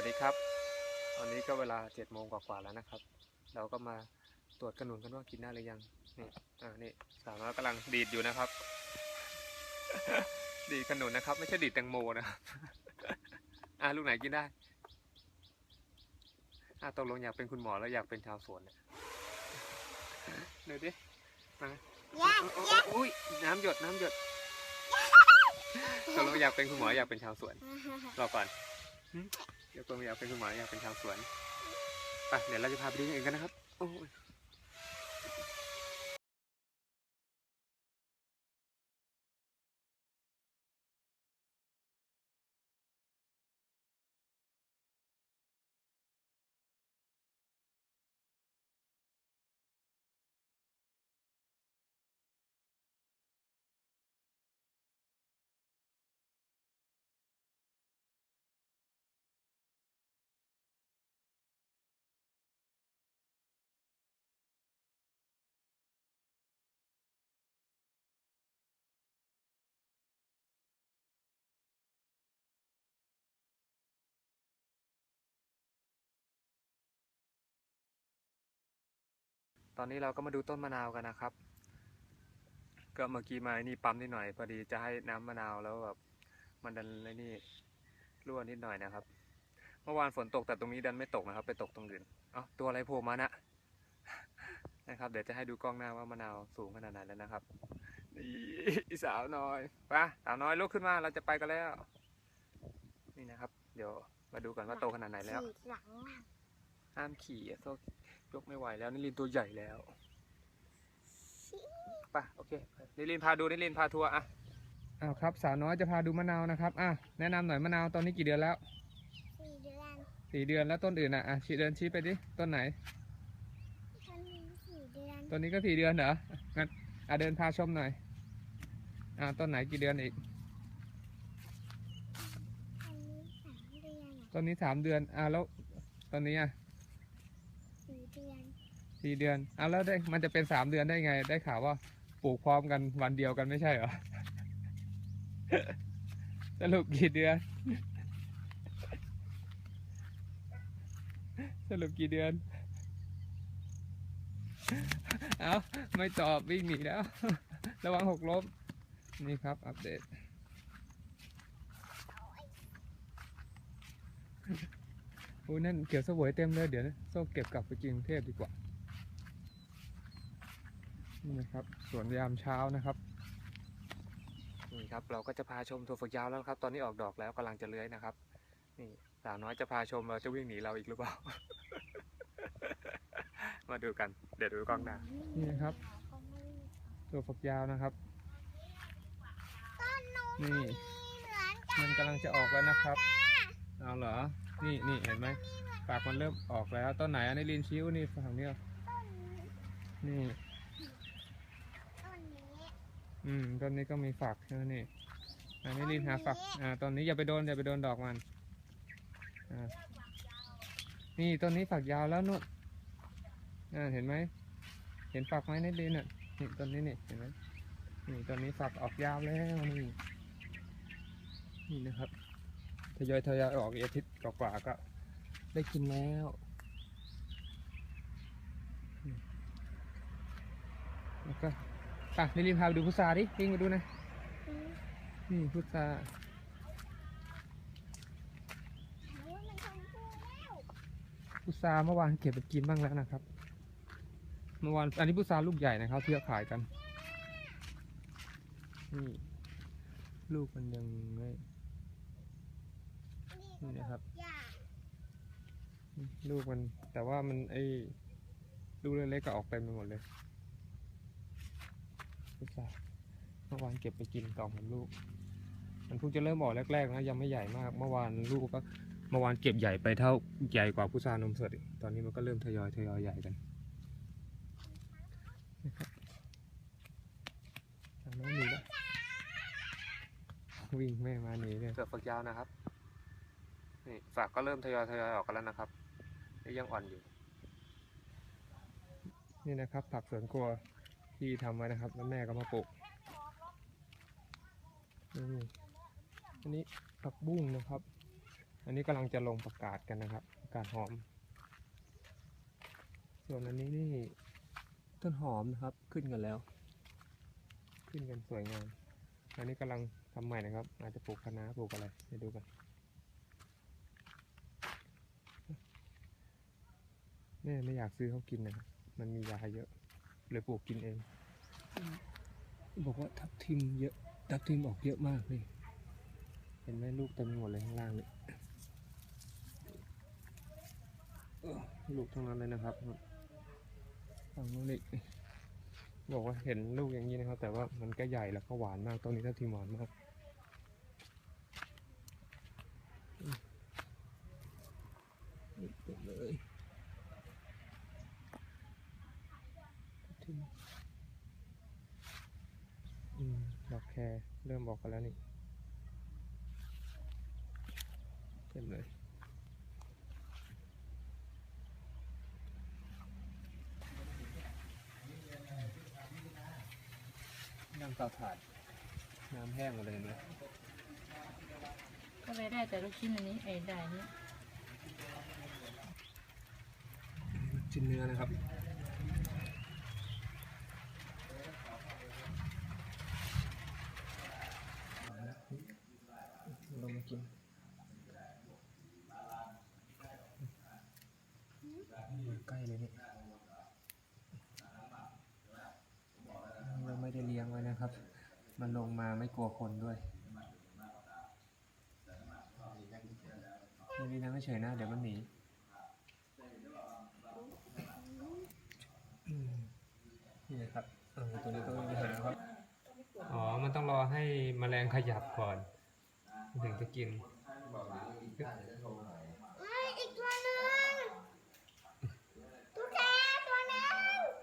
วัสดีครับ ตอนนี้ก็เวลาเจ็ดโมงกว่าๆแล้วนะครับ เราก็มาตรวจขนุนกันว่ากินได้หรือยัง นี่อ่านี่สาวน้อยกำลังดีดอยู่นะครับ ดีดขนุนนะครับ ไม่ใช่ดีดแตงโมนะครับอ่าลูกไหนกินได้อ่าตกลงอยากเป็นคุณหมอแล้วอยากเป็นชาวสวนเนี่ยเดี๋ยวดิมาแยกอุ๊ยแยกอุ้ยน้ำหยดน้ำหยดตกลงอยากเป็นคุณหมออยากเป็นชาวสวนรอก่อนหึ เดี๋ยวตัวอยากเป็นคุณหมออยากเป็นชาวสวนไปเดี๋ยวเราจะพาไปดูอย่างอื่นกันนะครับ โอ้ย ตอนนี้เราก็มาดูต้นมะนาวกันนะครับ ก็เมื่อกี้มานี่ปั๊มนิดหน่อยพอดีจะให้น้ำมะนาวแล้วแบบมันดันเลยนี่รั่วนิดหน่อยนะครับ เมื่อวานฝนตกแต่ตรงนี้ดันไม่ตกนะครับ ไปตกตรงอื่นเอ้าตัวอะไรโผล่มานะนะครับเดี๋ยวจะให้ดูกล้องหน้าว่ามะนาวสูงขนาดไหนแล้วนะครับนี่สาวน้อยไปสาวน้อยลุกขึ้นมาเราจะไปกันแล้ว นี่นะครับ เดี๋ยวมาดูกันว่าโตขนาดไหนแล้ว หลังอะห้ามขี่อะโซ่ยกไม่ไหวแล้วนิลินตัวใหญ่แล้วไป่ะโอเคนิลินพาดูนิลินพาทัวร์อะอ้าวครับ สาวน้อยจะพาดูมะนาวนะครับอะแนะนำหน่อยมะนาวตอนนี้กี่เดือนแล้วสี่เดือนสี่เดือนแล้วต้นอื่นอะอะชี้เดินชี้ไปดิต้นไหนฉันมีสี่เดือนต้นนี้ก็สี่เดือนเหรองั้นอะเดินพาชมหน่อยอ่าต้นไหนกี่เดือนอีกอันนี้สามเดือนอะต้นนี้สามเดือนอะแล้วต้นนี้อะสี่เดือนสี่เดือนอะแล้วได้มันจะเป็นสามเดือนได้ไง ได้ข่าวว่าปลูกพร้อมกันวันเดียวกันไม่ใช่เหรอ สรุปกี่เดือน สรุปกี่เดือน เอาไม่ตอบวิ่งหนีแล้ว ระวังหกล้ม นี่ครับ อัปเดต โอ้ยนั่นเกี่ยวเสวยเต็มเลยเดี๋ยวโซ่เก็บกลับไปกินกรุงเทพดีกว่านี่นะครับสวนยามเช้านะครับนี่ครับเราก็จะพาชมถั่วฝักยาวแล้วครับ ตอนนี้ออกดอกแล้วกำลังจะเลื้อยนะครับ นี่สาวน้อยจะพาชมเราจะวิ่งหนีเราอีกหรือเปล่า มาดูกัน เดี๋ยวดูกล้องหน้านี่นะครับถั่วฝักยาวนะครับต้นนู้นนี่มีเหมือนกันมันกำลังจะออกแล้วนะครับเอาเหรอ นี่นี่เห็นไหมปากมันเริ่มออกแล้วต้นไหนอันนี้ลินชิวนี่ฝั่งนี้เหรอต้นนี้นี่ต้นนี้อืมต้นนี้ก็มีฝักใช่ไหมนี่อันนี้ลินหาฝักอ่าต้นนี้อย่าไปโดนอย่าไปโดนดอกมันอ่านี่ต้นนี้ฝักยาวแล้วนู่นอ่าเห็นไหมเห็นฝักไหมในดินอะนี่ต้นนี้นี่เห็นไหมนี่ต้นนี้ฝักออกยาวแล้วนี่นี่นะครับ ทยอยทยอยออกอีกอาทิตย์กว่าๆก็ได้กินแล้วอืมแล้วก็อะนี่รีบพาไปดูพุทราดิวิ่งมาดูหนะอืมนี่พุทราโอ้ยมันชมพูแล้วพุทราเมื่อวานเก็บไปกินบ้างแล้วนะครับ เมื่อวานอันนี้พุทราลูกใหญ่นะครับที่เขาขายกัน นี่ ลูกมันยังไม่ นี่นะครับยาลูกมัน แต่ว่ามันไอ้ลูกเล็กๆก็ออกเต็มไปหมดเลยพุทราเมื่อวานเก็บไปกินกล่องมันลูก มันเพิ่งจะเริ่มออกแรกๆนะยังไม่ใหญ่มาก เมื่อวานลูกก็เมื่อวานเก็บใหญ่ไปเท่าใหญ่กว่าพุทรานมสดอีกตอนนี้มันก็เริ่มทยอยทยอยใหญ่กันนะครับทางโน้นหนีแล้ววิ่งแม่มาหนีเลยเสือฝักยาวนะครับ นี่ฝักก็เริ่มทยอยทยอยออกกันแล้วนะครับนี่ยังอ่อนอยู่ นี่นะครับ ผักสวนครัวที่ทำไว้นะครับ แล้วแม่ก็มาปลูกอันนี้ผักบุ้งนะครับ อันนี้กำลังจะลงประกาศกันนะครับประกาศหอม ส่วนอันนี้นี่ต้นหอมนะครับขึ้นกันแล้ว ขึ้นกันสวยงาม อันนี้กำลังทำใหม่นะครับ อาจจะปลูกคะน้าปลูกอะไรไปดูกัน ม่ไม่อยากซื้อเขากินนะครับมันมียาเยอะ เลยปลูกกินเอง บอกว่าทับทิมเยอะ ทับทิมออกเยอะมากเลยเห็นไหมลูกเต็มไปหมดเลยข้างล่างเนี่ยเออลูกทั้งนั้นเลยนะครับฝั่งนู้นอีกบอกว่าเห็นลูกอย่างนี้นะครับ แต่ว่ามันก็ใหญ่แล้วก็หวานมากต้นนี้ทับทิมหวานมากอืมนี่เต็มเลยทับทิม อืมดอกแค รเริ่มออกกันแล้วนี่เต็มเลยน้ำเตาถ่านน้ำแห้งหมดเลยเห็นไหมก็เลยได้แต่ลูกชิ้นอันนี้ไอ้ได้นี้ชิ้นเนื้อนะครับลงมา กินใกล้เลยนี่เราไม่ได้เลี้ยงไว้นะครับ มันลงมาไม่กลัวคนด้วยนี่นี่นั่เฉยนะ เดี๋ยวมันหนีนี่นะครับเออตัวนี้ก็ไม่มีปัญหาครับ อ๋อ มันต้องรอให้แมลงขยับก่อน ถึงจะกิน